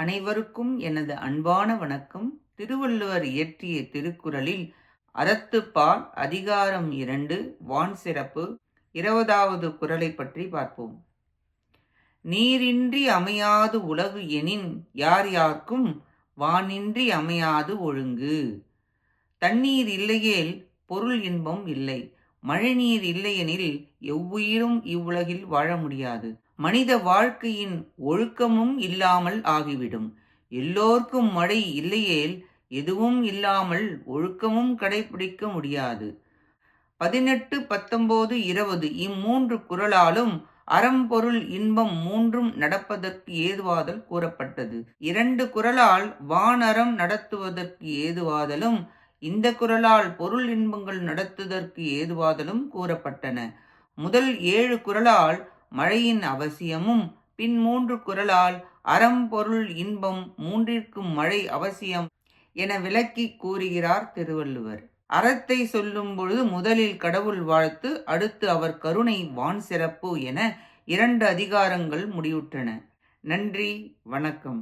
அனைவருக்கும் எனது அன்பான வணக்கம். திருவள்ளுவர் இயற்றிய திருக்குறளில் அறத்துப்பால் அதிகாரம் இரண்டு வான் சிறப்பு இருபதாவது குரலை பற்றி பார்ப்போம். நீரின்றி அமையாது உலகு எனின் யார் யாருக்கும் வானின்றி அமையாது ஒழுங்கு. தண்ணீர் இல்லையேல் பொருள் இன்பம் இல்லை. மழைநீர் இல்லையெனில் எவ்வுயிரும் இவ்வுலகில் வாழ முடியாது. மனித வாழ்க்கையின் ஒழுக்கமும் இல்லாமல் ஆகிவிடும். எல்லோர்க்கும் மழை இல்லையேல் எதுவும் இல்லாமல் ஒழுக்கமும் கடைபிடிக்க முடியாது. பதினெட்டு பத்தொன்பது இருபது இம்மூன்று குரலாலும் அறம்பொருள் இன்பம் மூன்றும் நடப்பதற்கு ஏதுவாதல் கூறப்பட்டது. இரண்டு குரலால் வானறம் நடத்துவதற்கு ஏதுவாதலும் இந்த குரலால் பொருள் இன்பங்கள் நடத்துவதற்கு ஏதுவாதலும் கூறப்பட்டன. முதல் ஏழு குரலால் மழையின் அவசியமும் பின் மூன்று குரலால் அறம் பொருள் இன்பம் மூன்றிற்கும் மழை அவசியம் என விளக்கி கூறுகிறார் திருவள்ளுவர். அறத்தை சொல்லும் பொழுது முதலில் கடவுள் வாழ்த்து அடுத்து அவர் கருணை வான் சிறப்பு என இரண்டு அதிகாரங்கள் முடிவுற்றன. நன்றி வணக்கம்.